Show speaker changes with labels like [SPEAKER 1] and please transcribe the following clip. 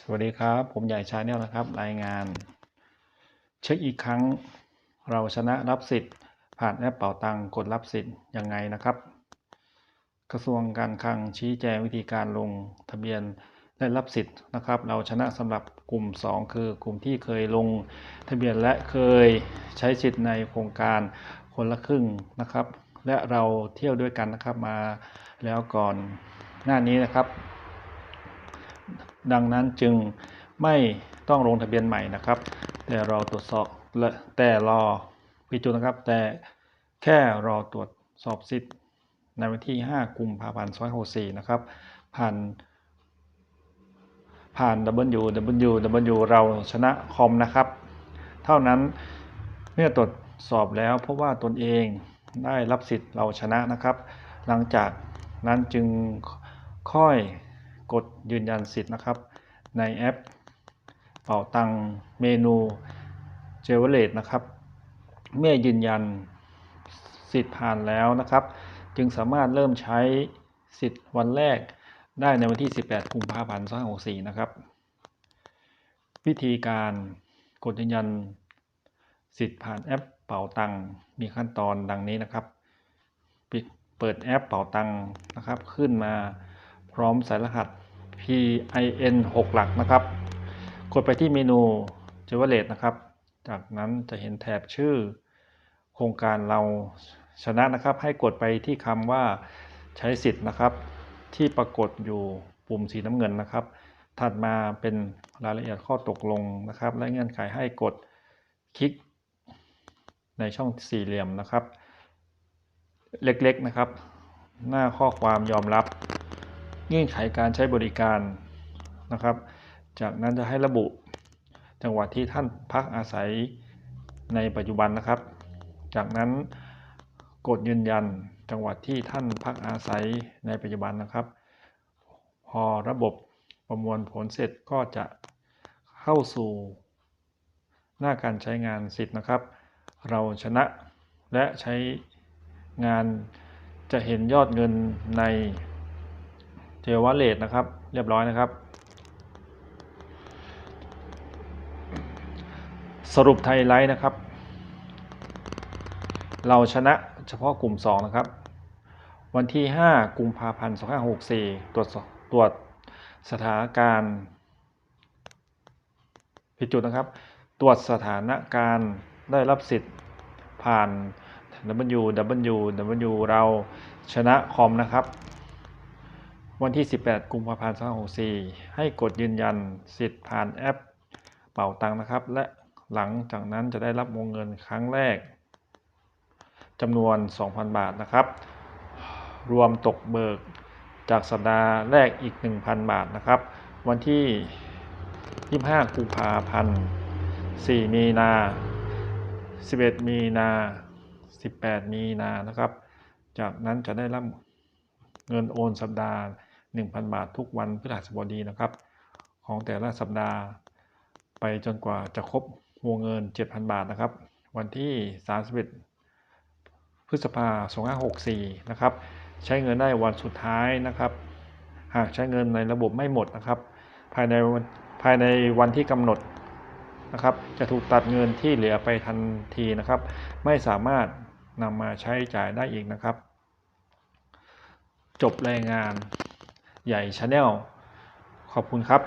[SPEAKER 1] สวัสดีครับ ผมใหญ่ชาแนลนะครับ รายงาน เช็คอีกครั้ง เราชนะรับสิทธิ์ ผ่านแอปเป่าตังกดรับสิทธิ์ยังไงนะครับ กระทรวงการคลังชี้แจงวิธีการลงทะเบียนและรับสิทธิ์นะครับ เราชนะสำหรับกลุ่ม 2 คือกลุ่มที่เคยลงทะเบียนและเคยใช้สิทธิ์ในโครงการคนละครึ่งนะครับ และเราเที่ยวด้วยกันนะครับมาแล้วก่อนหน้านี้นะครับ ดังนั้นจึงไม่ต้องลงทะเบียนใหม่นะครับ แต่รอตรวจสอบและแต่รอพิจูนะครับ แต่แค่รอตรวจสอบสิทธิ์ในวันที่ 5 กุมภาพันธ์2564นะครับ ผ่านผ่าน W W W เราชนะคอมนะครับ เท่านั้นเมื่อตรวจสอบแล้วพบว่าตนเองได้รับสิทธิ์เราชนะนะครับ หลังจากนั้นจึงค่อย กดยืนยันสิทธิ์นะครับ ในแอป เป่าตังเมนูเจเวเลตนะครับ เมื่อยืนยันสิทธิ์ผ่านแล้วนะครับ จึงสามารถเริ่มใช้สิทธิ์วันแรกได้ในวันที่ 18กุมภาพันธ์2564 นะครับ วิธีการกดยืนยันสิทธิ์ผ่านแอปเป่าตังมีขั้นตอนดังนี้นะครับ เปิดแอปเป่าตังนะครับ ขึ้นมาพร้อมใส่รหัส PIN 6 หลักนะครับ กดไปที่เมนู j e w e l e t นะครับ จากนั้นจะเห็นแถบชื่อ โครงการเราชนะนะครับ ให้กดไปที่คำว่าใช้สิทธิ์นะครับ ที่ปรากฏอยู่ปุ่มสีน้ำเงินนะครับ ถัดมาเป็นรายละเอียดข้อตกลงนะครับ และเงื่อนไขให้กดคลิกในช่องสี่เหลี่ยมนะครับ เล็กๆนะครับ หน้าข้อความยอมรับ เงื่อนไขการใช้บริการนะครับ จากนั้นจะให้ระบุจังหวัดที่ท่านพักอาศัยในปัจจุบันนะครับ จากนั้นกดยืนยันจังหวัดที่ท่านพักอาศัยในปัจจุบันนะครับ พอระบบประมวลผลเสร็จก็จะเข้าสู่ หน้าการใช้งานสิทธิ์นะครับ เราชนะและใช้งานจะเห็นยอดเงินใน เจวาเลตนะครับ เรียบร้อยนะครับ สรุปไทยไลท์นะครับ เราชนะเฉพาะกลุ่ม 2 นะครับ วันที่ 5 กุมภาพันธ์ 2564 ตรวจสอบตรวจสถานการณ์ผิดจุดนะครับ ตรวจสถานการณ์ได้รับสิทธิ์ผ่าน W W W เราชนะคอมนะครับ วันที่ 18 กุมภาพันธ์ 2564 ให้กดยืนยันสิทธิ์ผ่านแอปเป่าตังค์นะครับ และหลังจากนั้นจะได้รับวงเงินครั้งแรกจำนวน 2,000 บาทนะครับ รวมตกเบิกจากสัปดาห์แรกอีก 1,000 บาทนะครับ วันที่ 25 กุมภาพันธ์ 4 มีนา 11 มีนา 18 มีนานะครับ จากนั้นจะได้รับเงินโอนสัปดาห์ 1,000 บาททุกวันพฤหัสบดีนะครับ ของแต่ละสัปดาห์ ไปจนกว่าจะครบวงเงิน 7,000 บาทนะครับ วันที่ 31 พฤษภาคม2564 นะครับ ใช้เงินได้วันสุดท้ายนะครับ หากใช้เงินในระบบไม่หมดนะครับ ภายในภายในวันที่กำหนดนะครับ จะถูกตัดเงินที่เหลือไปทันทีนะครับ ไม่สามารถนำมาใช้จ่ายได้อีกนะครับ จบรายงาน ใหญ่ชาแนลขอบคุณครับ